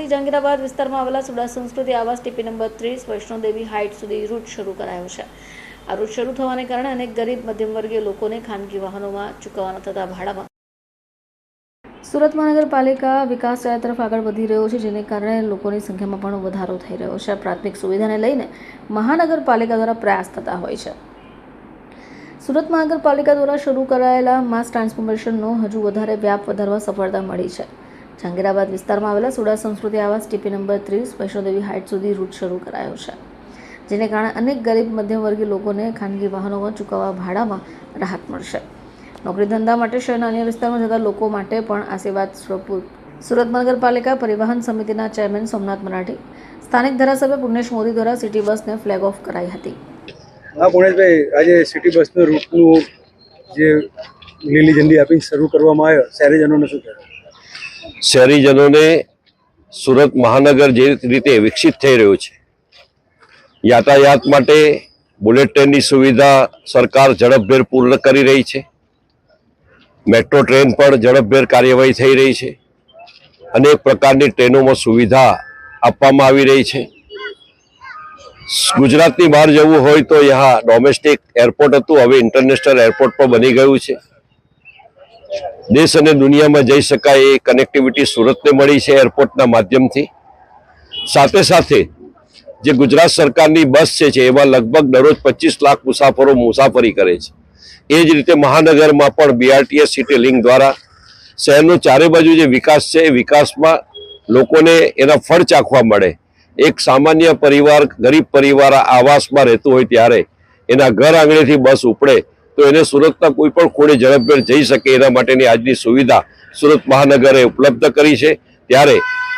ચોકથી જહાંગીરાબાદ વિસ્તારમાં આવેલા સુડા સંસ્કૃતિ આવાસ ટીપી નંબર ત્રીસ વૈષ્ણોદેવી હાઇટ સુધી રૂટ શરૂ કરાયો છે. આ રૂટ શરૂ થવાને કારણે અનેક ગરીબ મધ્યમવર્ગીય લોકોને ખાનગી વાહનોમાં ચૂકવવાના થતા ભાડામાં. સુરત મહાનગરપાલિકા વિકાસ કાર્ય તરફ આગળ વધી રહ્યો છે, જેને કારણે લોકોની સંખ્યામાં પણ વધારો થઈ રહ્યો છે. પ્રાથમિક સુવિધાને લઈને મહાનગરપાલિકા દ્વારા પ્રયાસ થતા હોય છે. સુરત મહાનગરપાલિકા દ્વારા શરૂ કરાયેલા માસ ટ્રાન્સફોર્મેશનનો હજુ વધારે વ્યાપ વધારવા સફળતા મળી છે. જહાંગીરાબાદ વિસ્તારમાં આવેલા સુડા સંસ્કૃતિ આવાસ ટીપી નંબર ત્રીસ વૈષ્ણોદેવી હાઇટ સુધી રૂટ શરૂ કરાયો છે. જેને કારણે અનેક ગરીબ મધ્યમવર્ગીય લોકોને ખાનગી વાહનોમાં ચૂકવવા ભાડામાં રાહત મળશે. નોકરી ધંધા માટે શહેરના અન્ય વિસ્તારમાં જતા લોકો માટે પણ આશીર્વાદ સ્વરૂપ સુરત મહાનગરપાલિકા પરિવહન સમિતિના ચેરમેન સોમનાથ મરાઠી, સ્થાનિક ધારાસભ્ય પુણ્યેશ મોદી દ્વારા સિટી બસને ફ્લેગ ઓફ કરાઈ હતી. હા, પુણેશભાઈ, આજે સિટી બસનું રૂટનું જે લીલી ઝંડી આપીને શરૂ કરવામાં આવ્યો, શહેરીજનોને શું કહેવાય? શહેરીજનોને સુરત મહાનગર જે રીતે વિકસિત થઈ રહ્યું છે, યાતાયાત માટે બુલેટ ટ્રેનની સુવિધા સરકાર ઝડપભેર પૂર્ણ કરી રહી છે, મેટ્રો ટ્રેન પણ ઝડપભેર કાર્યવાહી થઈ રહી છે, અનેક પ્રકારની ટ્રેનોમાં સુવિધા આપવામાં આવી રહી છે. ગુજરાતની બહાર જવું હોય તો યહાં ડોમેસ્ટિક એરપોર્ટ હતું, હવે ઇન્ટરનેશનલ એરપોર્ટ પણ બની ગયું છે. દેશ અને દુનિયામાં જઈ શકાય એ કનેક્ટિવિટી સુરતને મળી છે એરપોર્ટના માધ્યમથી. સાથે સાથે જે ગુજરાત સરકારની બસ છે એમાં લગભગ દરરોજ પચીસ લાખ મુસાફરો મુસાફરી કરે છે. એ જ રીતે મહાનગરમાં પણ બીઆરટીએસ સિટી લિંક દ્વારા શહેરનો ચારે બાજુ જે વિકાસ છે એ વિકાસમાં લોકોને એના ફળ ચાખવા મળે. એક સામાન્ય પરિવાર, ગરીબ પરિવાર આવાસમાં રહેતું હોય ત્યારે એના ઘર આંગણેથી બસ ઉપડે તો એને સુરતના કોઈ પણ ખૂણે ઝડપભેર જઈ શકે એના માટેની આજની સુવિધા સુરત મહાનગરે ઉપલબ્ધ કરી છે. ત્યારે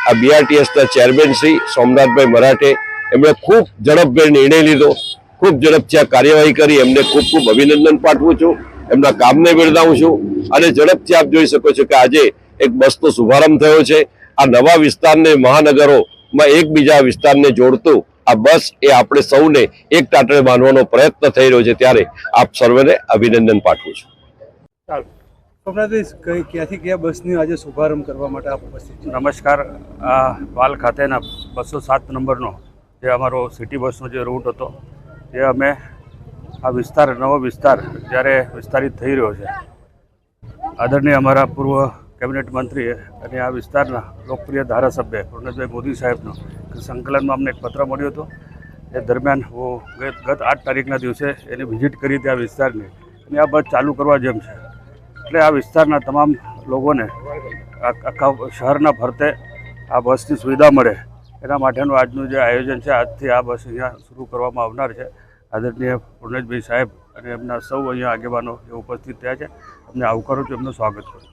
આ બીઆરટીએસના ચેરમેન શ્રી સોમનાથભાઈ મરાઠે એમણે ખૂબ ઝડપભેર નિર્ણય લીધો. ખૂબ ઝડપથી આ કાર્યવાહી કરી. એમને ખૂબ ખૂબ અભિનંદન પાઠવું છું. એમના કામને બિરદાવું છું. અને ઝડપથી આપ જોઈ શકો છો કે આજે એક બસનો શુભારંભ થયો છે. આ નવા વિસ્તારને મહાનગરોમાં એકબીજા વિસ્તારને જોડતું આ બસ એ આપણે સૌને એક ટાટણે બાંધવાનો પ્રયત્ન થઈ રહ્યો છે ત્યારે આપ સર્વેને અભિનંદન પાઠવું છું. ક્યાંથી કયા બસની આજે શુભારંભ કરવા માટે આપ ઉપસ્થિત નમસ્કાર. આ વાલ ખાતેના બસો સાત નંબરનો જે અમારો સિટી બસનો જે રૂટ હતો એ અમે આ વિસ્તાર નવો વિસ્તાર જ્યારે વિસ્તારિત થઈ રહ્યો છે. આદરણીય અમારા પૂર્વ કેબિનેટ મંત્રી અને આ વિસ્તારના લોકપ્રિય ધારાસભ્ય પૂર્ણેશભાઈ મોદી સાહેબનો સંકલનમાં અમને એક પત્ર મળ્યો હતો. એ દરમિયાન હું ગત આઠ તારીખના દિવસે એની વિઝિટ કરી હતી આ વિસ્તારની. અને આ બસ ચાલુ કરવા જેમ છે. એટલે આ વિસ્તારના તમામ લોકોને આખા શહેરના ફરતે આ બસની સુવિધા મળે. એના માટેનું આજનું જે આયોજન છે, આજથી આ બસ અહીંયા શરૂ કરવામાં આવનાર છે. આદરણીય પૂર્ણેશભાઈ સાહેબ અને એમના સૌ અહીંયા આગેવાનો જે ઉપસ્થિત થયા છે, એમને આવકારું છું, એમનું સ્વાગત કરું